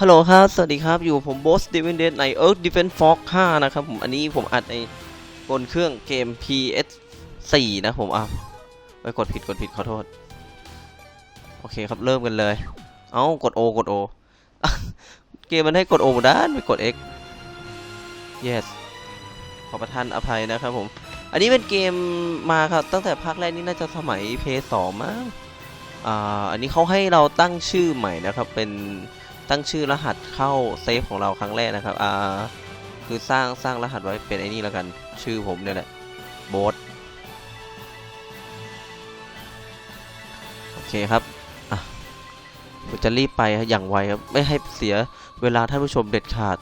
ฮัลโหลครับ สวัสดีครับ อยู่ผมบอสเดวินเดนใน Earth Defense Force 5 นะครับผม อันนี้ผมอัดในบนเครื่องเกม PS 4 นะผมอะไปกดผิดกดผิดขอโทษ โอเคครับเริ่มกันเลย เอ้ากด O กด O อะเกมมันให้กด O หมดด้านไปกด X yes ขอประทานอภัยนะครับผม อันนี้เป็นเกมมาครับ ตั้งแต่ภาคแรกนี่น่าจะสมัย PS 2 มั้งอ่า อันนี้เขาให้เราตั้งชื่อใหม่นะครับเป็น ตั้งชื่อรหัสเข้าเซฟของเราครั้งแรกนะครับอ่าคือสร้างสร้างรหัสไว้เป็นไอ้นี่แล้วกัน ชื่อผมเนี่ยแหละโบสโอเคครับอะผมจะรีบไปอย่างไวครับ ไม่ให้เสียเวลาท่านผู้ชมเด็ดขาด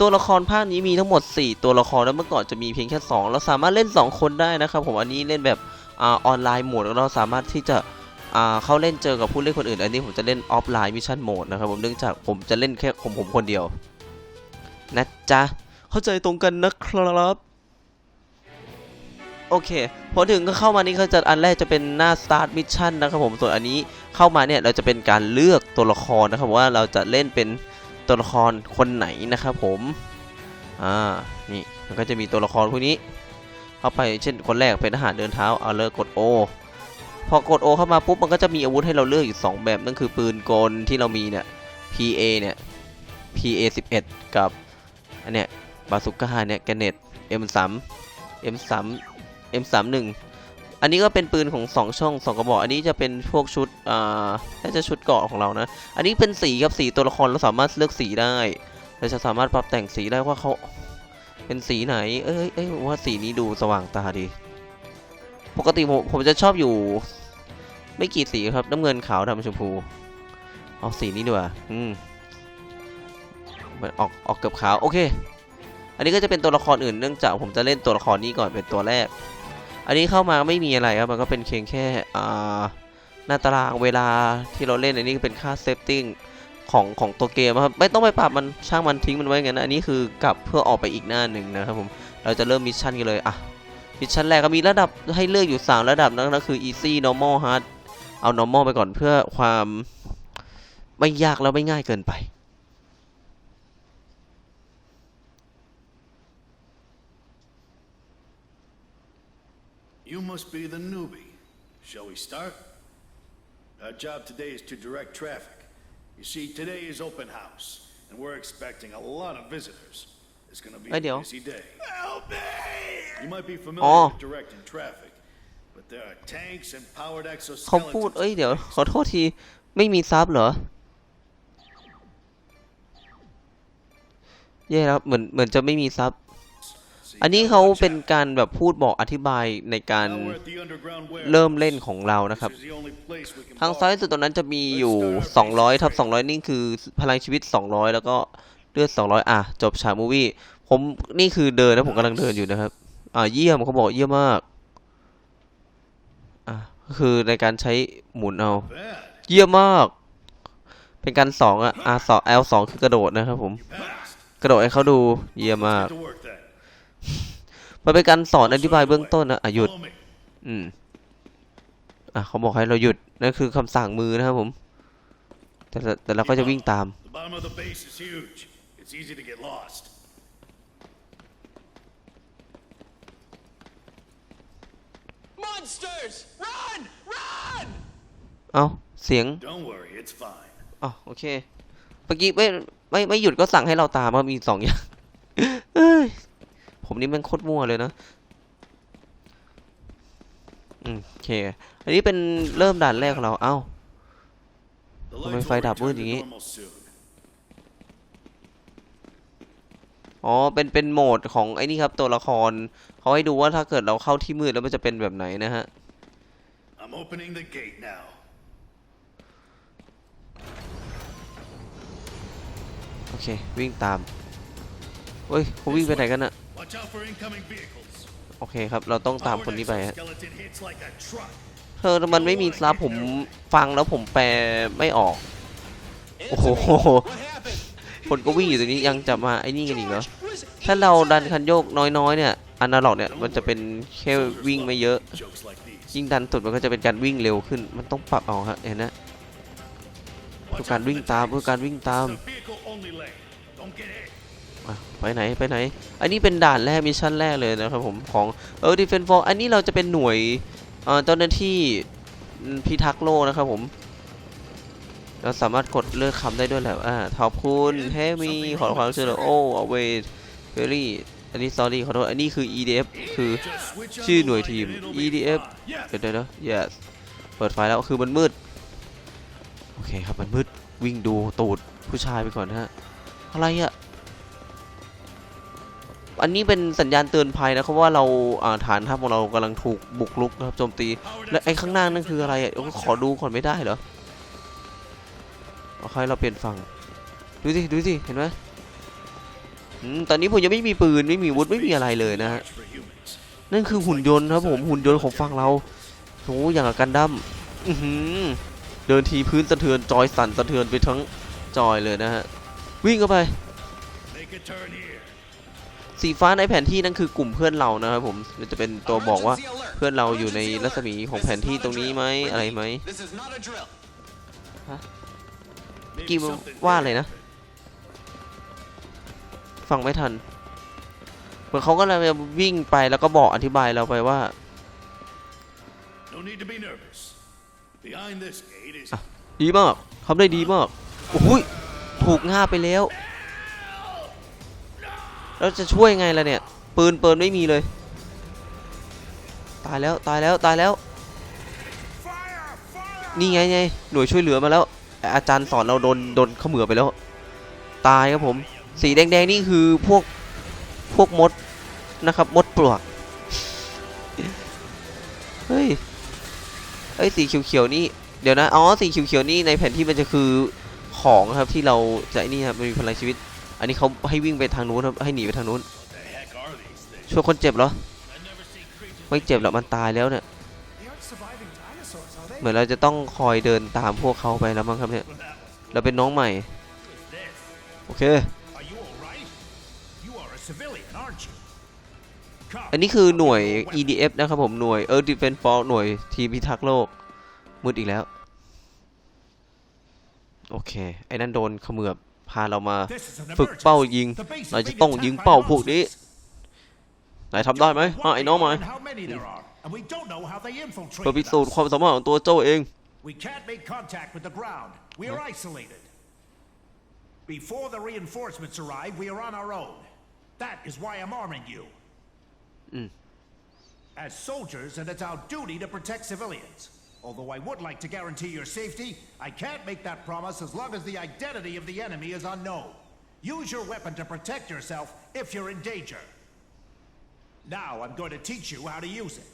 ตัวละครภาคนี้มีทั้งหมด 4 ตัวละครแล้วเมื่อก่อนจะมีเพียงแค่ 2 เราสามารถเล่น 2 คนได้นะครับ ผมอันนี้เล่นแบบอาออนไลน์โหมดเราสามารถที่จะ เข้าเล่นเจอกับผู้เล่นคนอื่น อันนี้ผมจะเล่นออฟไลน์มิชชั่นโหมดนะครับผมเนื่องจากผมจะเล่นแค่ของผมคนเดียว นะจ๊ะ เข้าใจตรงกันนะครับ โอเค พอถึงก็เข้ามานี่เขาจะอันแรกจะเป็นหน้า start mission นะครับผมส่วนอันนี้เข้ามาเนี่ยเราจะเป็นการเลือกตัวละครนะครับว่าเราจะเล่นเป็นตัวละครคนไหนนะครับผมอ่านี่มันก็จะมีตัวละครพวกนี้ เข้าไปเช่นคนแรกเป็นทหารเดินเท้าเอาเลิกกด O พอกด O เข้ามาปุ๊บมันก็จะมีอาวุธให้เราเลือกอยู่ 2 แบบนั่นคือปืนกลที่เรามีเนี่ย PA เนี่ย PA 11 กับอันเนี้ยบาสุก้าเนี่ยแกเน็ต M3 M3 M31 อันนี้ก็เป็นปืนของ 2 ช่อง 2 กระบอก อันนี้จะเป็นพวกชุดอ่าน่าจะชุดเกราะของเรานะ อันนี้เป็นสีครับสีตัวละครเราสามารถเลือกสีได้เราจะสามารถปรับแต่งสีได้ว่าเขาเป็นสีไหน เอ้ยเอ้ยว่าสีนี้ดูสว่างตาดี ปกติผมผมจะชอบอยู่ ไม่กี่สีครับ น้ำเงินขาวดำชมพูเอาสีนี้ดีกว่าอืมมันออกออกเกือบขาวโอเค อันนี้ก็จะเป็นตัวละครอื่นเนื่องจากผมจะเล่นตัวละครนี้ก่อนเป็นตัวแรก อันนี้เข้ามาไม่มีอะไรครับมันก็เป็นเพียงแค่อ่าหน้าตารางเวลาที่เราเล่นอันนี้เป็นค่าเซฟติ้งของของตัวเกมครับไม่ต้องไปปรับมันช่างมันทิ้งมันไว้งั้นอันนี้คือกลับเพื่อออกไปอีกหน้าหนึ่งนะครับผมเราจะเริ่มมิชชั่นกันเลยอะ มิชชั่นแรกก็มีระดับให้เลือกอยู่ 3 ระดับนั่นก็คือ easy normal hard เอา normal ไปก่อนเพื่อความไม่ยากแล้วไม่ง่ายเกินไป You must be the newbie. Shall we start? Our job today is to direct traffic. You see, today is open house, and we're expecting a lot of visitors. It's gonna be Ay, a Dio. busy day. Help me! You might be familiar Oh. with directing traffic, but there are tanks and powered เขาพูด exoskeletons. เอ้ย เดี๋ยว ขอโทษที ไม่มีซับเหรอแย่แล้วเหมือน เหมือนจะไม่มีซับ See, อันนี้ now เขา watch เป็น out. การแบบพูดบอกอธิบายในการ Now we're at the underground เริ่ม warehouse. เล่นของเรานะครับ This is the only place we can ทาง park. ซ้ายสุดตรงนั้นจะมีอยู่ 200ทับ200 นี่คือพลังชีวิต 200 แล้วก็เลือด 200 อะ จบฉากมูวี่ผมนี่คือเดินนะผมกำลังเดินอยู่นะครับ อ่าเยี่ยมเขาบอกเยี่ยมมาก อะก็คือในการใช้หมุนเอา Bad. เยี่ยมมาก เป็นการสองอะ R สอง L สองคือกระโดดนะครับผม Passed. กระโดดให้เขาดูเยี่ยมมาก Get to work then. มันเป็นการสอนอธิบายเบื้องต้นนะอะหยุด Follow me. อืม อะเขาบอกให้เราหยุด นั่นคือคำสั่งมือนะครับผม แต่ละแต่เราก็จะวิ่งตาม The bottom of the base is huge. It's easy to get lost. Monsters! Run! Run! เอ้าเสียง Don't worry, it's fine. อ๋อโอเคเมื่อกี้ไม่ไม่ไม่หยุดก็สั่งให้เราตามว่ามีสองอย่างเอ้ยผมนี่แมันโคตรมั่วเลยนะอืมโอเค อันนี้เป็นเริ่มด่านแรกของเราเอ้า The Không lights phải will đạp return bước to gì nghĩ. normal soon. อ๋อ เป็น เป็นโหมดของไอ้นี่ครับตัวละคร เขาให้ดูว่าถ้าเกิดเราเข้าที่มืดแล้วมันจะเป็นแบบไหนนะฮะ I'm opening the gate now. โอเค วิ่งตามเฮ้ยเขาวิ่งไปไหนกันอะ Watch out for incoming vehicles. โอเคครับ เราต้องตาม Powered คนนี้ไปฮะ exoskeleton hits like a truck. เธอมันไม่มีซับผมฟังแล้วผมแปลไม่ออก โอ้โห What happened? คนก็วิ่งอยู่ตรงนี้ยังจะมาไอ้นี่กันอีกเหรอ Was ถ้าเราดันคันโยกน้อยๆเนี่ยอนาล็อกเนี่ยมันจะเป็นแค่วิ่งไม่เยอะ Jokes like these. ยิ่งดันสุดมันก็จะเป็นการวิ่งเร็วขึ้น มันต้องปรับเอาฮะเห็นนะ Watch Look at out for wing the tap, tanks. look at wing It's tap. a vehicle only lane. Don't get hit. อะไปไหนไปไหน อันนี้เป็นด่านแรกมิชชั่นแรกเลยนะครับผมของเออดิเฟนฟอร์อันนี้เราจะเป็นหน่วยเอ่อเจ้าหน้าที่อืมพิทักษ์โลกนะครับผม เราสามารถกดเลือกคำได้ด้วยแหละอ่าขอบคุณเฮมีขอความช่วยเหลือโอ้เอาเวทเฟรรี่อันนี้ sorry ขอโทษ อันนี้คือ EDF คือ Just switch on ชื่อ the หน่วย light ทีม and it'll be EDF fine. Yes. เดี๋ยวเดี๋ยวเดี๋ยว yes เปิดไฟแล้ว คือมันมืด โอเคครับ มันมืด วิ่งดูตูดผู้ชายไปก่อนนะฮะ อะไรอะอันนี้เป็นสัญญาณเตือนภัยนะครับว่าเราอ่าฐานทัพของเรากำลังถูกบุกรุกนะครับโจมตี Howard, และ that's ไอ้ a ข้างหน้า target. นั่นคืออะไรอะเดี๋ยวขอดูก่อนไม่ได้เหรอ โอเคเราเปลี่ยนฝั่ง ดูสิ ดูสิ เห็นไหมตอนนี้ผมยังไม่มีปืน ไม่มีวุธไม่มีอะไรเลยนะฮะ นั่นคือหุ่นยนต์ครับผม หุ่นยนต์ของฝั่งเราโหอย่างกับกันดั้มเดินทีพื้นสะเทือนจอยสั่นสะเทือนไปทั้งจอยเลยนะฮะ วิ่งเข้าไป สีฟ้าในแผนที่นั่นคือกลุ่มเพื่อนเรานะครับผมจะเป็นตัวบอกว่าเพื่อนเราอยู่ในรัศมีของแผนที่ตรงนี้ไหมอะไรไหม not a drill. Maybe กี่ something ว่า big เลยนะ happened. ฟังไม่ทัน เหมือนเขาก็เลยวิ่งไปแล้วก็บอกอธิบายเราไปว่า No need to be nervous. Behind this gate is ดีมากทำได้ดีมาก โอ้ยถูกง่าบไปแล้ว แล้วจะช่วยไงล่ะเนี่ย ปืนเปินไม่มีเลย ตายแล้วตายแล้วตายแล้ว นี่ไงไงหน่วยช่วยเหลือมาแล้ว อาจารย์สอนเราโดนโดนเขมือไปแล้ว ตายครับผม สีแดงๆนี่คือพวกพวกมดนะครับ มดปลวก เฮ้ยเอ้ยสีเขียวๆนี่เดี๋ยวนะอ๋อสีเขียวๆนี่ในแผนที่มันจะคือของครับที่เราจะนี่ครับมันมีพลังชีวิต อันนี้เขาให้วิ่งไปทางนู้นครับให้หนีไปทางนู้นช่วยคนเจ็บเหรอไม่เจ็บหรอกมันตายแล้วเนี่ย เหมือนเราจะต้องคอยเดินตามพวกเขาไปแล้วมั้งครับเนี่ย เราเป็นน้องใหม่ โอเค อันนี้คือหน่วย EDF นะครับผมหน่วย Earth Defense Force หน่วยทีมพิทักษ์โลก มืดอีกแล้ว โอเค ไอ้นั่นโดนเขมือบพาเรามาฝึกเป้ายิง เราจะต้องยิงเป้าพวกนี้ monsters. นายทำได้ไหมไอ้น้องใหม่ And how many there are, and we don't know how they เพื่อ infiltrated พิสูจน์ us. ความสามารถของตัวเจ้าเอง We can't make contact with the ground. We are isolated. Before the reinforcements arrive, we are on our own. That is why I'm arming you. As soldiers, and it's our duty to protect civilians. Although I would like to guarantee your safety, I can't make that promise as long as the identity of the enemy is unknown. Use your weapon to protect yourself if you're in danger. Now I'm going to teach you how to use it.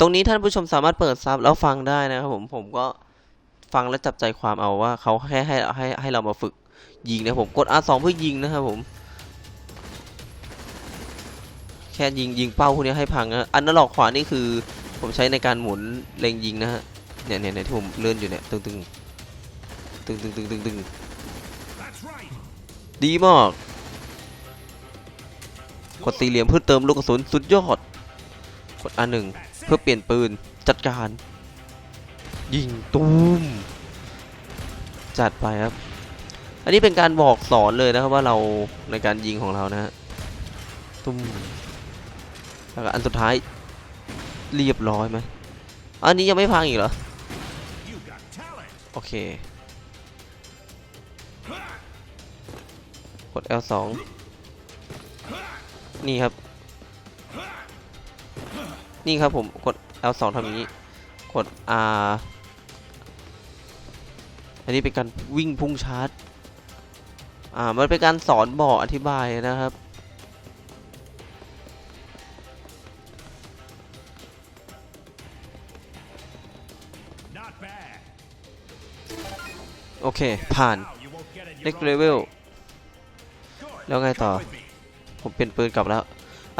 ตรงนี้ท่านผู้ชมสามารถเปิดซับแล้วฟังได้นะครับผมผมก็ฟังและจับใจความเอาว่าเขาแค่ให้ให้ให้เรามาฝึกยิงนะผมกด R2 เพื่อยิงนะครับผม แค่ยิงยิงเป้าพวกนี้ให้พังนะอันนั้นหลอกขวานี่คือ ผมใช้ในการหมุนเล็งยิงนะฮะเนี่ยเนี่ยเนี่ยที่ผมเลื่อนอยู่เนี่ยตึงตึงตึงตึงตึงตึงตึงดีมากกดสี่เหลี่ยมเพื่อเติมลูกกระสุนสุดยอด กด R1 เพื่อเปลี่ยนปืนจัดการ ยิงตูมจัดไปครับ อันนี้เป็นการบอกสอนเลยนะครับว่าเราในการยิงของเรานะฮะตุ้มแล้วก็อันสุดท้ายเรียบร้อยไหมอันนี้ยังไม่พังอีกเหรอ โอเค กด L2 นี่ครับ นี่ครับผมกด L2 ทำอย่างนี้ กด R อันนี้เป็นการวิ่งพุ่งชาร์จ อ่า มันเป็นการสอนบอกอธิบายนะครับ โอเค ผ่าน Now you won't get in your next level แล้วไงต่อ ผมเปลี่ยนปืนกลับแล้ว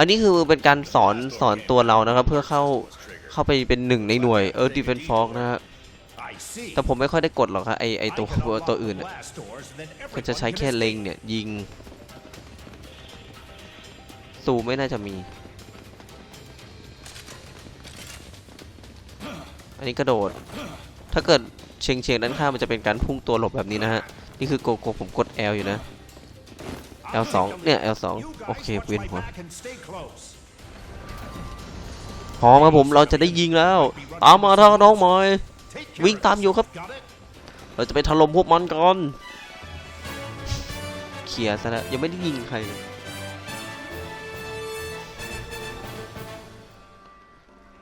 อันนี้คือเป็นการสอนสอนตัวเรานะครับ เพื่อเข้าเข้าไปเป็นหนึ่งในหน่วย Earth Defense Force นะฮะแต่ผมไม่ค่อยได้กดหรอกครับไอไอตัวตัวอื่นน่ะ blast doors, and then ก็จะใช้แค่เล็งเนี่ย ยิงซูไม่น่าจะมี อันนี้กระโดด ถ้าเกิดเชียงเชียงด้านข้างมันจะเป็นการพุ่งตัวหลบแบบนี้นะฮะ นี่คือโกโก้ผมกด L อยู่นะ L2 เนี่ย L2 โอเคเวียนหัวพร้อมครับผมเราจะได้ยิงแล้ว ตามมาท่าน้องหมอย วิ่งตามอยู่ครับ เราจะไปถล่มพวกมันก่อนเคลียซะแล้วยังไม่ได้ยิงใครเลย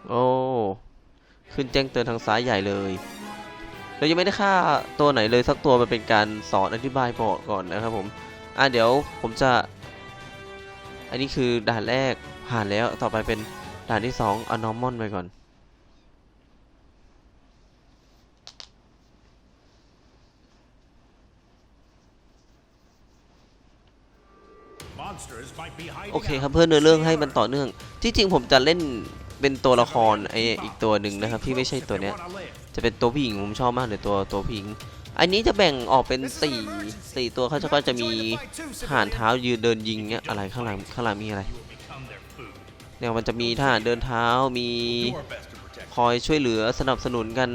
โอ้ขึ้นแจ้งเตือนทางซ้ายใหญ่เลยเรายังไม่ได้ฆ่าตัวไหนเลยสักตัวมันเป็นการสอนอธิบายบอกก่อนนะครับผม อะเดี๋ยวผมจะ อันนี้คือด่านแรกผ่านแล้วต่อไปเป็นด่านที่สองอ n o m a l ไปก่อน Monsters might be hiding โอเค out. ครับเพื่อเนื้อเรื่องให้มันต่อเนื่อง ที่จริงผมจะเล่นเป็นตัวละครไออีกตัวหนึ่งนะครับที่ไม่ใช่ตัวเนี้ย จะเป็นตัวผู้หญิงผมชอบมากเลยตัวตัวผู้หญิง อันนี้จะแบ่งออกเป็นสี่สี่ตัวเขาจะก็จะมีทหารเท้ายืนเดินยิงเนี้ยอะไรข้างหลังข้างหลังมีอะไรเนี่ยมันจะมีทหารเดินเท้ามีคอยช่วยเหลือสนับสนุนกัน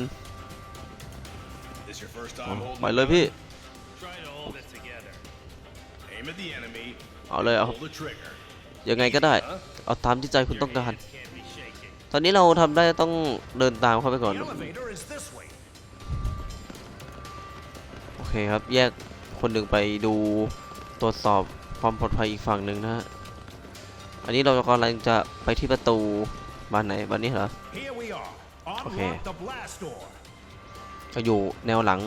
ไปเลยพี่เอาเลยเอายังไงก็ได้เอาตามที่ใจคุณต้องการ ตอนนี้เราทำได้ต้องเดินตามเข้าไปก่อน อเคครับ แยกคนหนึ่งไปดูตรวจสอบความปลอดภัยอีกฝั่งหนึ่งนะฮะ อันนี้เรากำลังจะไปที่ประตูบานไหนบานนี้เหรอ Here we are. Unlock Okay. the blast door. ก็อยู่แนวหลัง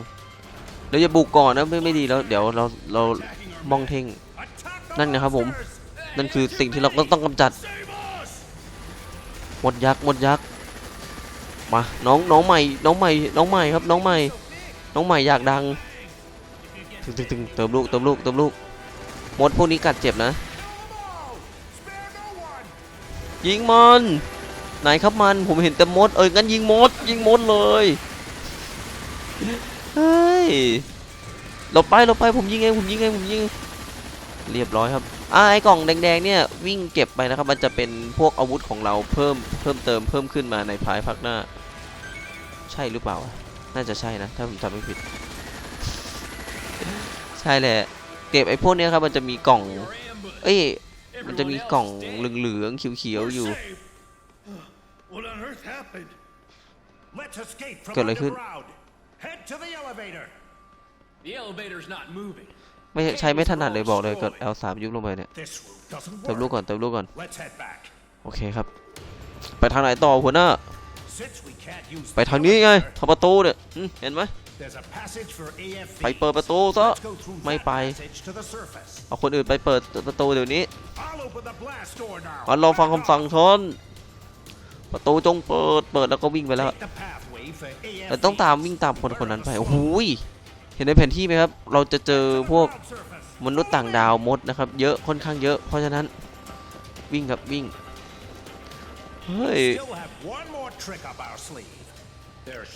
เดี๋ยวจะบุกก่อนนะไม่ไม่ดีแล้ว เดี๋ยวเราเรามองเท่ง Attack the นั่นไงครับผม monsters. นั่นคือสิ่งที่เราก็ต้องกำจัด Save us. หมดยักษ์หมดยักษ์ มา น้องน้องใหม่ น้องใหม่ น้องใหม่ครับ น้องใหม่ น้องใหม่อยากดัง ตึงตึงตึงเติมลูกเติมลูกเติมลูกมดพวกนี้กัดเจ็บนะ ยิงมันไหนครับมันผมเห็นแต่มดเอ้ยงั้นยิงมด ยิงมดเลยเฮ้ยเราไปเราไปผมยิงเองผมยิงเองผมยิงเรียบร้อยครับอ่าไอ้กล่องแดงๆเนี่ยวิ่งเก็บไปนะครับมันจะเป็นพวกอาวุธของเราเพิ่มเพิ่มเติมเพิ่มขึ้นมาในภายภาคหน้า ใช่หรือเปล่า น่าจะใช่นะ ถ้าผมจำไม่ผิด ช่แหละ เก็บไอ้พวกเนี้ยครับมันจะมีกล่อง เอ้ย มันจะมีกล่องเหลืองๆเขียวๆอยู่ เกิดอะไรขึ้น ไม่ใช่ไม่ถนัดเลยบอกเลยเกิด L3 ยุบลงไปเนี่ย เติมลูกก่อนเติมลูกก่อน โอเคครับ ไปทางไหนต่อหัวหน้า ไปทางนี้ไงทำประตูเนี่ยเห็นไหม there's a passage for AFV. ไปเปิดประตูซะ Let's go through ไม่ that ไป passage to the surface. เอาคนอื่นไปเปิดประตูเดี๋ยวนี้ I'll open the blast door now. มันรอฟังคำสั่งชนประตูจงเปิดเปิดแล้วก็วิ่งไปแล้ว Take the pathway for AFV. เราต้องตามวิ่งตามคนคนนั้นไปโอ้โหยเห็นในแผนที่ไหมครับ เราจะเจอพวก Ground surface. มนุษย์ต่างดาวมดนะครับ เยอะค่อนข้างเยอะ เพราะฉะนั้นวิ่งครับวิ่งเฮ้ย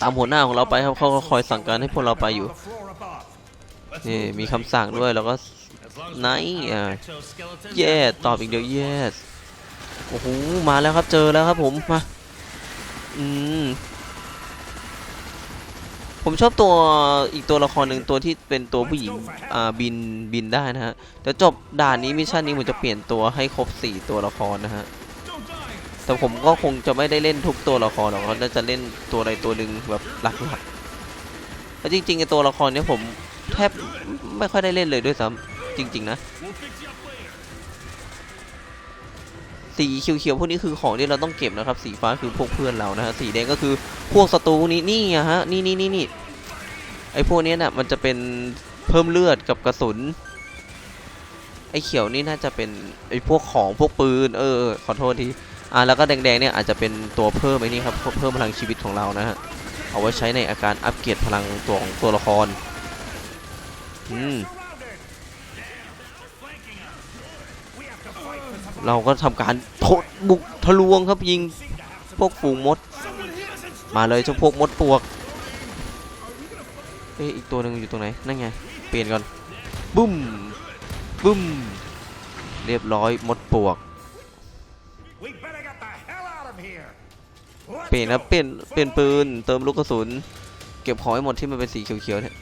ตามหัวหน้าของเราไปครับเขาก็คอยสั่งการให้พวกเราไปอยู่นี่มีคำสั่งด้วยแล้วก็ไน keep อะเย่ตอบอีกเดียว yes โอ้โหมาแล้วครับเจอแล้วครับผมมาอืมผมชอบตัวอีกตัวละครหนึ่งตัวที่เป็นตัวผู้หญิงอ่าบินบินได้นะฮะเดี๋ยวจบด่านนี้มิชชั่นนี้ผมจะเปลี่ยนตัวให้ครบ 4 ตัวละครนะฮะ แต่ผมก็คงจะไม่ได้เล่นทุกตัวละครหรอกเราน่าจะเล่นตัวใดตัวหนึ่งแบบหลักๆแล้วจริงๆไอตัวละครเนี้ยผมแทบไม่ค่อยได้เล่นเลยด้วยซ้ำจริง ๆ นะสีเขียวๆพวกนี้คือของที่เราต้องเก็บนะครับ สีฟ้าคือพวกเพื่อนเรานะฮะสีแดงก็คือพวกศัตรูนี้นี่ฮะนี่นี่นี่นี่ไอพวกนี้ยน่ะมันจะเป็นเพิ่มเลือดกับกระสุนไอเขียวนี่น่าจะเป็นไอพวกของพวกปืน เออขอโทษที อ่าแล้วก็แดงๆเนี่ยอาจจะเป็นตัวเพิ่มไอ้นี่ครับเพิ่มพลังชีวิตของเรานะฮะเอาไว้ใช้ในอาการอัปเกรดพลังตัวของตัวละครอืมเราก็ทำการทดบุกทะลวงครับยิงพวกฝูงมด มาเลยเจ้าพวกมดปวกเอ้ยอีกตัวหนึ่งอยู่ตรงไหนนั่นไงเปลี่ยนก่อนบุ้มบุ้มเรียบร้อยมดปวก เปลี่ยนครับเปลี่ยนเปลี่ยนปืนเติมลูกกระสุน เก็บของให้หมดที่มันเป็นสีเขียวๆเนี่ย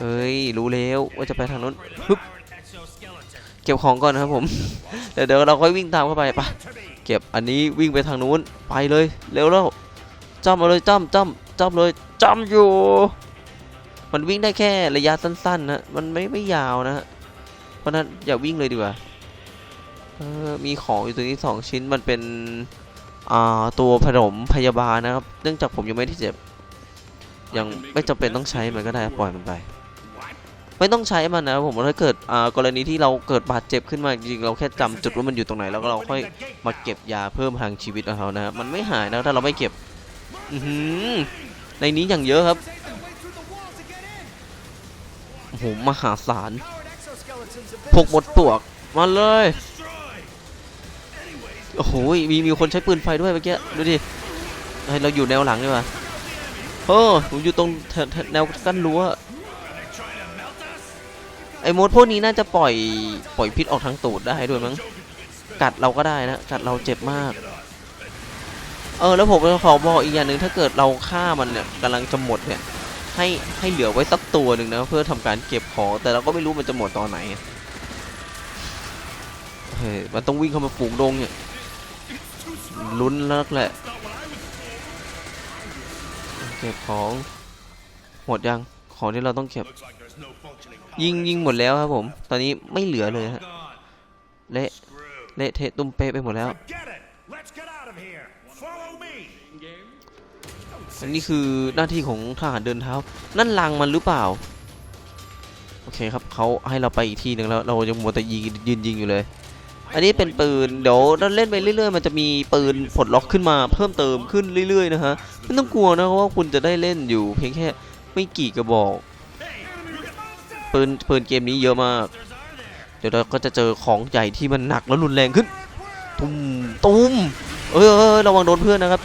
เอ้ยรู้แล้วว่าจะไปทางนู้นฮึบเก็บของก่อนนะครับผมเดี๋ยวเดี๋ยวเราค่อยวิ่งตามเข้าไปปะเก็บอันนี้วิ่งไปทางนู้นไปเลยเร็วแล้วจ้ำมาเลยจ้ำจ้ำจ้ำเลยจ้ำอยู่ มันวิ่งได้แค่ระยะสั้นๆนะมันไม่ไม่ยาวนะเพราะนั้นอย่าวิ่งเลยดีกว่า เออมีของอยู่ตรงนี้สองชิ้นมันเป็นอ่าตัวผสมพยาบาลนะครับ เนื่องจากผมยังไม่ได้เจ็บ ยังไม่จำเป็นต้องใช้มันก็ได้ปล่อยมันไป ไม่ต้องใช้มันนะผมถ้าเกิดอ่ากรณีที่เราเกิดบาดเจ็บขึ้นมาจริงเราแค่จำจุดว่ามันอยู่ตรงไหนแล้วก็เราค่อยมาเก็บยาเพิ่มพลังชีวิตของเขานะครับมันไม่หายนะถ้าเราไม่เก็บอือในนี้อย่างเยอะครับโอ้โหมหาศาลพกหมดปวกมาเลย โอ้โหมีมีคนใช้ปืนไฟด้วยเมื่อกี้ดูดิเราอยู่แนวหลังดีกว่าเออผมอยู่ตรงแถวแนวกั้นรั้วไอ้มดพวกนี้น่าจะปล่อยปล่อยพิษออกทางตูดได้ด้วยมั้งกัดเราก็ได้นะกัดเราเจ็บมาก เออแล้วผมจะขอบอกอีกอย่างหนึ่งถ้าเกิดเราฆ่ามันเนี่ยกำลังจะหมดเนี่ยให้ให้เหลือไว้สักตัวหนึ่งนะเพื่อทำการเก็บของแต่เราก็ไม่รู้มันจะหมดตอนไหนเฮ้ยมันต้องวิ่งเข้ามาปลูกดงเนี่ย ลุ้นแล้วแหละ เก็บของ หมดยัง ของที่เราต้องเก็บ ยิงยิงหมดแล้วครับผม ตอนนี้ไม่เหลือเลยฮะ เละเละเทะตุ้มเป๊ะไปหมดแล้วอันนี้คือหน้าที่ของทหารเดินเท้า นั่นลังมันหรือเปล่า โอเคครับเขาให้เราไปอีกที่หนึ่งแล้ว เรายังมัวแต่ยิงยืนยิงอยู่เลย อันนี้เป็นปืน เดี๋ยวเราเล่นไปเรื่อยๆ มันจะมีปืนปลดล็อกขึ้นมาเพิ่มเติมขึ้นเรื่อยๆนะฮะไม่ต้องกลัวนะว่าคุณจะได้เล่นอยู่เพียงแค่ไม่กี่กระบอกปืนปืนเกมนี้เยอะมาก เดี๋ยวเราก็จะเจอของใหญ่ที่มันหนักแล้วรุนแรงขึ้น ตุ้มตุ้มเอ้ยเออระวังโดนเพื่อนนะครับ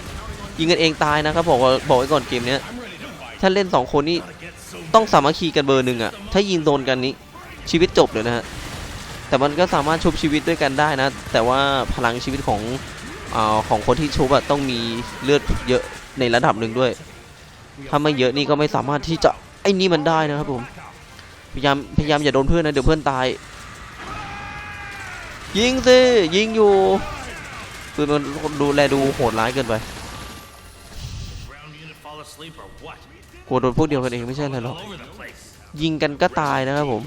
ยิงกันเองตายนะครับบอกว่าบอกไว้ก่อนเกมนี้ถ้าเล่นสองคนนี่ต้องสามัคคีกันเบอร์หนึ่งอะถ้ายิงโดนกันนี้ชีวิตจบเลยนะฮะ แต่มันก็สามารถชุบชีวิตด้วยกันได้นะ แต่ว่าพลังชีวิตของอของคนที่ชุบอะต้องมีเลือดเยอะในระดับหนึ่งด้วย ถ้าไม่เยอะนี่ก็ไม่สามารถที่จะไอ้นี่มันได้นะครับผม พยายามพยายามอย่าโดนเพื่อนนะเดี๋ยวเพื่อนตาย ยิงสิยิงอยู่ปืนมันดูแลดูโหดร้ายเกินไปกลัวโดนพวกเดียวกันเองไม่ใช่อะไรหรอกยิงกันก็ตายนะครับผม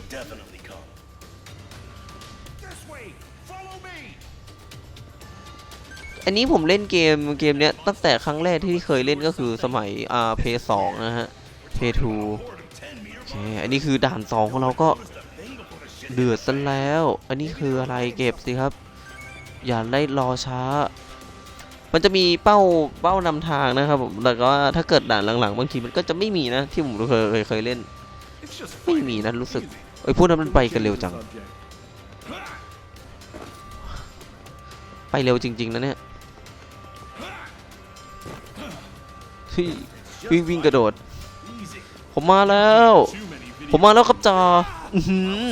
อันนี้ผมเล่นเกมเกมเนี้ยตั้งแต่ครั้งแรกที่เคยเล่นก็คือสมัยอ่าเพย์สองนะฮะเพย์ทูโอเคอันนี้คือด่านสองของเราก็เดือดซะแล้ว อันนี้คืออะไรเก็บสิครับ อย่าได้รอช้า มันจะมีเป้าเป้านำทางนะครับผมแต่ก็ถ้าเกิดด่านหลังๆ บางทีมันก็จะไม่มีนะที่ผมเคยเคยเคยเล่น ไม่มีนะรู้สึกไอ้พวกนั้นมันไปกันเร็วจัง ไปเร็วจริง ๆนะเนี่ย วิ่งวิ่งกระโดด ผมมาแล้ว ผมมาแล้วครับจออื้อหือ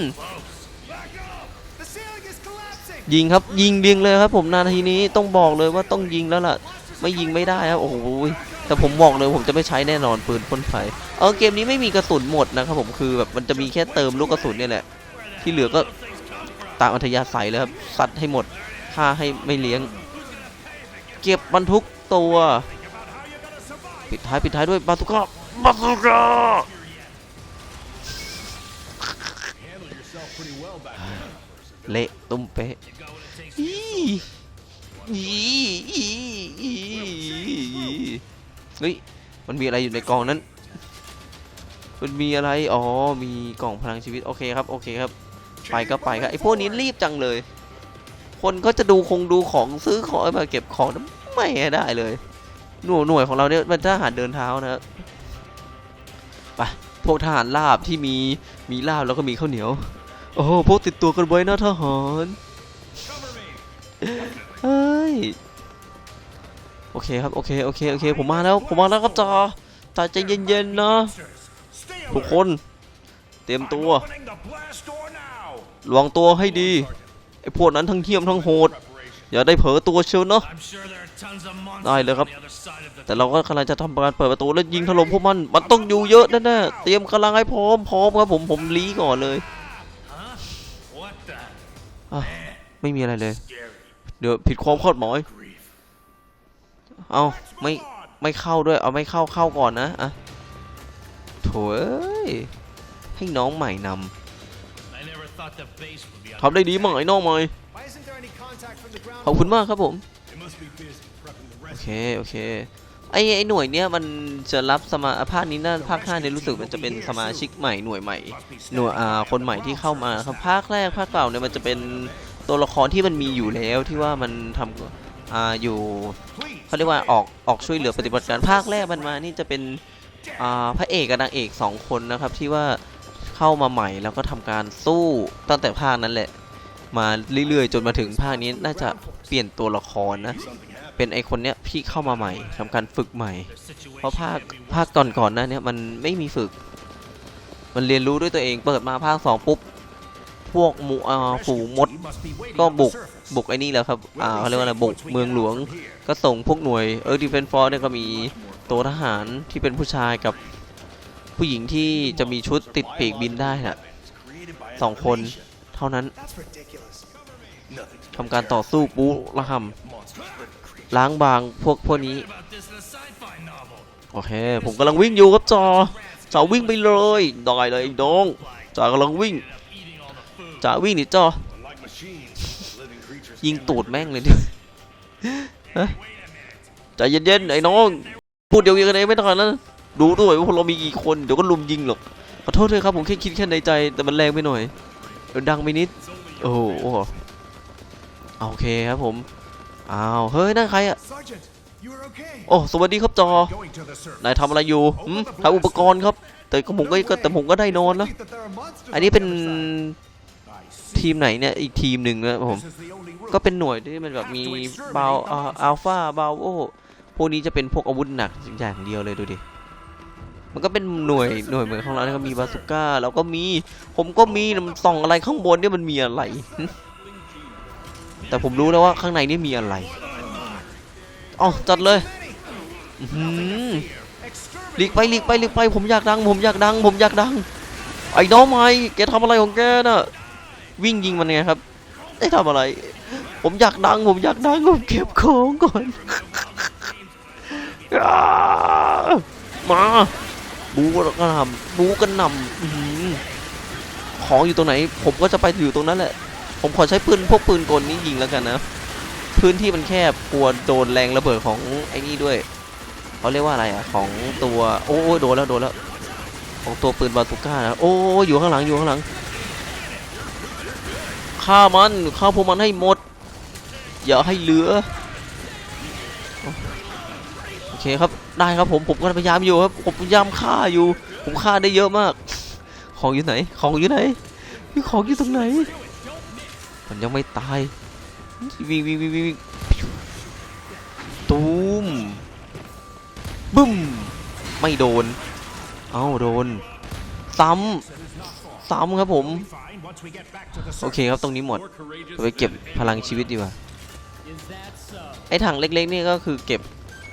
The ceiling is collapsing. ยิงครับยิงยิงเลยครับ ผมนาทีนี้ต้องบอกเลยว่าต้องยิงแล้วล่ะ ไม่ยิงไม่ได้ครับโอ้โหแต่ผมบอกเลยผมจะไม่ใช้แน่นอนปืนพ่นไฟเออเกมนี้ไม่มีกระสุนหมดนะครับผมคือแบบมันจะมีแค่เติมลูกกระสุนเนี่ยแหละ ที่เหลือก็ตามอัธยาศัยเลยครับซัดให้หมดฆ่าให้ไม่เลี้ยง เก็บบรรทุกตัว ปิดท้ายปิดท้ายด้วยบาสุก้าบาสุก้าเละตุ้มเป๊ะอีอีอีอีเฮ้ยมันมีอะไรอยู่ในกล่องนั้น มันมีอะไร อ๋อ มีกล่องพลังชีวิต โอเคครับ โอเคครับ ไปก็ไปครับ ไอพวกนี้รีบจังเลย คนก็จะดูคงดูของซื้อของมาเก็บของไม่ได้เลย หน่วยหน่วยของเราเนี่ยมันทหารเดินเท้านะครับไปพวกทหารลาบที่มีมีลาบแล้วก็มีข้าวเหนียว โอ้โหพวกติดตัวกันไว้นะทหารเฮ้ยโอเคครับโอเคโอเคโอเคผมมาแล้วผมมาแล้วครับจอจอใจเย็นๆนะทุกคนเตรียมตัวระวังตัวให้ดีไอ้พวกนั้นทั้งเทียมทั้งโหดอย่าได้เผลอตัวเชียวเนาะ I'm sure there are tons of ได้เลย monsters ครับ on the other side of the แต่เราก็กำลังจะทำการเปิดประตูแล้วยิงถล่มพวกมัน มันต้องอยู่เยอะแน่ๆเตรียมกำลังให้พร้อมพร้อมครับผมผมลีก่อนเลย Huh? What the อะไม่มีอะไรเลย scary เดี๋ยวผิดความคาดหมาย grief? เอาไม่ไม่เข้าด้วย เอาไม่เข้าเข้าก่อนนะอะโถ่เอ้ยให้น้องใหม่น I never thought the base would be ำทำได้ดีมากไอ้น้องใหม่ Why isn't there any contact from the ground? ขอบคุณมากครับผม เค โอเค ไอไอหน่วยเนี้ยมันจะรับสมาภาคนี้น่าภาคห้าเนี่ยรู้สึกมันจะเป็นสมาชิกใหม่หน่วยใหม่ หน่วยอ่าคนใหม่ที่เข้ามาครับภาคแรกภาคเก่าเนี่ยมันจะเป็นตัวละครที่มันมีอยู่แล้วที่ว่ามันทำอ่าอยู่เขาเรียกว่าออกออกช่วยเหลือปฏิบัติการภาคแรกมันมานี่จะเป็นอ่าพระเอกกับนางเอกสองคนนะครับที่ว่าเข้ามาใหม่แล้วก็ทำการสู้ตั้งแต่ภาคนั้นแหละ มาเรื่อยๆ จนมาถึงภาคนี้น่าจะเปลี่ยนตัวละครนะ เป็นไอคนเนี้ยพี่เข้ามาใหม่ทำการฝึกใหม่ เพราะภาคภาคก่อนก่อนหนะเนี่ยมันไม่มีฝึก มันเรียนรู้ด้วยตัวเองเปิดมาภาคสองปุ๊บพวกหมูอ่าฝูงมดก็บุกบุกไอ้นี่แล้วครับอ่าเขาเรียกว่าอะไรบุกเมืองหลวง ก็ส่งพวกหน่วยเออดีเฟนฟอร์เนี่ยก็มีตัวทหารที่เป็นผู้ชายกับผู้หญิงที่จะมีชุดติดปีกบินได้น่ะสองคนเท่านั้นทำการต่อสู้ปูละหำ ล้างบางพวกพวกนี้ โอเค ผมกำลังวิ่งอยู่ครับจอจอวิ่งไปเลยได้เลยไอ้น้องจอกำลังวิ่งจอวิ่งดิจอยิงตูดแม่งเลยดิฮะใจเย็นๆไอ้น้องพูดเดียวกันเองไม่ต้องนะดูด้วยว่าพวกเรามีกี่คนเดี๋ยวก็ลุมยิงหรอกขอโทษด้วยครับผมแค่คิดแค่ในใจแต่มันแรงไปหน่อยดังไปนิดโอ้โหโอเคครับผม อ้าว เฮ้ย นั่นใครอะ Sergeant, you are okay. โอ้ สวัสดีครับจอ Going to the surface. นายทำอะไรอยู่หืมหาอุปกรณ์ครับ แต่ก็ผมก็ก็แต่ผมก็ได้นอนแล้ว Think that there are monsters อันนี้ on เป็น the other side. I see. ทีมไหนเนี่ย อีกทีมหนึ่งนะผม This is the only route. ก็เป็นหน่วยที่มันแบบมีบาวอัลฟาบาวโอพวกนี้จะเป็นพวกอาวุธหนักอย่างเดียวเลยดูดิ มันก็เป็นหน่วยหน่วยเหมือนของเราเนี่ยก็มีบาสุก้าแล้วก็มี ผมก็มีมันส่องอะไรข้างบนเนี่ยมันมีอะไรหึ แต่ผมรู้แล้วว่าข้างในนี่มีอะไรอ๋อจัดเลยหือหลีกไปหลีกไปหลีกไป ผมอยากดัง ผมอยากดัง ผมอยากดัง ไอ้น้องไม้แกทำอะไรของแกน่ะ วิ่งยิงมันไงครับได้ทำอะไร ผมอยากดัง ผมอยากดังผมเก็บของก่อน มา บูกันนำบูกันนำของอยู่ตรงไหน ผมก็จะไปอยู่ตรงนั้นแหละ ผมขอใช้ปืนพวกปืนกลนี้ยิงแล้วกันนะ พื้นที่มันแคบกลัวโดนแรงระเบิดของไอ้นี่ด้วยเขาเรียกว่าอะไรอะของตัวโอ้โดนแล้วโดนแล้วของตัวปืนบาตูก้านะโอ้อยู่ข้างหลังอยู่ข้างหลังฆ่ามันฆ่าพวกมันให้หมด อย่าให้เหลือโอเคครับได้ครับผมผมก็พยายามอยู่ครับผมพยายามฆ่าอยู่ ผมฆ่าได้เยอะมาก ของอยู่ไหน ของอยู่ไหนมีของอยู่ตรงไหน มันยังไม่ตายวิ่งวิ่งวิ่งวิ่งวิ่งตูมบึ้ม ไม่โดน เอ้าโดน ซ้ำ ซ้ำครับผม โอเคครับตรงนี้หมดไปเก็บพลังชีวิตดีกว่า ไอ้ถังเล็กๆนี่ก็คือเก็บ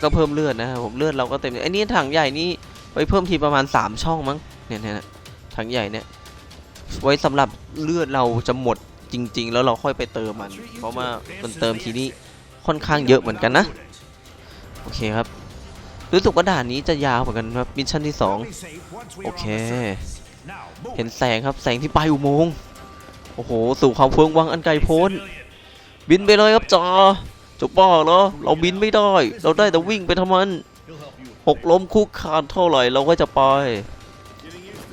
ก็เพิ่มเลือดนะครับผมเลือดเราก็เต็มไอ้นี่ถังใหญ่นี่ไว้เพิ่มทีประมาณ 3 ช่องมั้งเนี่ยเนี่ยถังใหญ่เนี่ยไว้สำหรับเลือดเราจะหมด จริง ๆ แล้วเราค่อยไปเติมมัน เพราะว่ามันเติมทีนี้ค่อนข้างเยอะเหมือนกันนะ โอเคครับ รู้สึกว่าด่านนี้จะยาวเหมือนกันครับมิชชั่นที่สอง We'll be safe once we โอ are on เค the surface. Now, move เห็นแสงครับแสงที่ปลายอุโมงค์โอ้โห สู่ความเฟื่องวังอันไกลโพ้น บินไปเลยครับจอจะบ้าเหรอเราบินไม่ได้ เราได้แต่วิ่งไปทำมันหกล้มคุกคานเท่าไหร่เราก็จะไป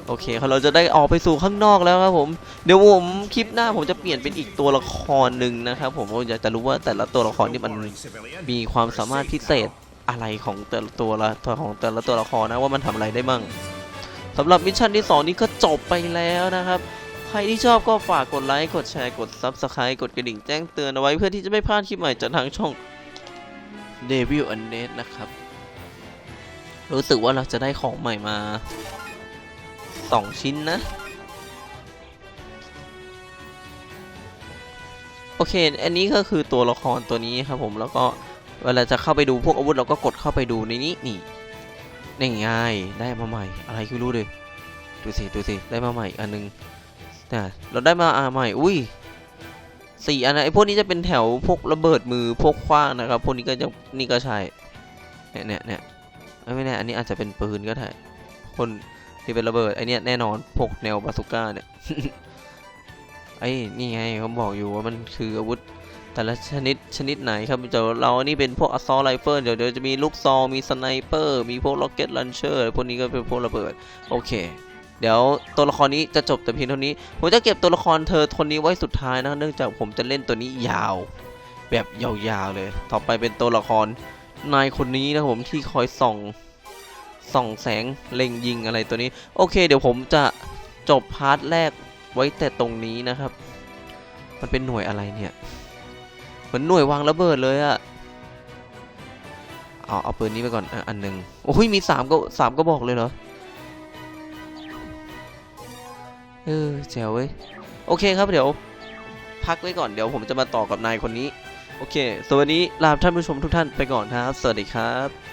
โอเคครับเราจะได้ออกไปสู่ข้างนอกแล้วครับผมเดี๋ยวผมคลิปหน้าผมจะเปลี่ยนเป็นอีกตัวละครหนึ่งนะครับผมผมอยากจะรู้ว่าแต่ละตัวละครนี่มันมีความสามารถพิเศษอะไรของแต่ละตัวละตัวของแต่ละตัวละครนะว่ามันทำอะไรได้มั่งสำหรับมิชชั่นที่ 2 นี้ก็จบไปแล้วนะครับ ใครที่ชอบก็ฝากกดไลค์กดแชร์กด Subscribe กดกระดิ่งแจ้งเตือนเอาไว้เพื่อที่จะไม่พลาดคลิปใหม่จากทางช่อง Devil and Net นะครับ รู้สึกว่าเราจะได้ของใหม่มา 2ชิ้นนะ โอเค อันนี้ก็คือตัวละครตัวนี้ครับผมแล้วก็เวลาจะเข้าไปดูพวกอาวุธเราก็กดเข้าไปดูในนี้นี่นี่ง่ายได้มาใหม่ อะไรก็ไม่รู้เลยดูสิดูสิได้มาใหม่อันนึงนะเราได้มาอาใหม่อุ้ยสี่อันนะไอพวกนี้จะเป็นแถวพวกระเบิดมือพวกขว้างนะครับพวกนี้ก็จะนี่ก็ใช่เนี่ยเนี่ยเนี่ยไม่แน่อันนี้อาจจะเป็นปืนก็ได้คน ที่เป็นระเบิดไอเนี้ยแน่นอนพกแนวบาซูก้าเนี่ยไอ้นี่ไงเขาบอกอยู่ว่ามันคืออาวุธ แต่ละชนิดชนิดไหนครับเดี๋ยวเราอันนี้เป็นพวก assault rifle เดี๋ยวเดี๋ยวจะมีลูกซองมีสไนเปอร์มีพวก rocket launcher พวกนี้ก็เป็นพวกระเบิด โอเค เดี๋ยวตัวละครนี้จะจบแต่เพียงเท่านี้ ผมจะเก็บตัวละครเธอคนนี้ไว้สุดท้ายนะเนื่องจากผมจะเล่นตัวนี้ยาว แบบยาวๆเลย ต่อไปเป็นตัวละครนายคนนี้นะผมที่คอยส่อง ส่องแสงเล็งยิงอะไรตัวนี้ โอเค เดี๋ยวผมจะจบพาร์ทแรกไว้แต่ตรงนี้นะครับ มันเป็นหน่วยอะไรเนี่ย เหมือนหน่วยวางระเบิดเลยอะเอาเอาปืนนี้ไปก่อนอันหนึ่งโอ้ยมีสามก็สามก็บอกเลยเหรอเออแจ๋วเว้ยโอเคครับเดี๋ยว พักไว้ก่อนเดี๋ยวผมจะมาต่อกับนายคนนี้ โอเคสวัสดีลาท่านผู้ชมทุกท่านไปก่อนครับ สวัสดีครับ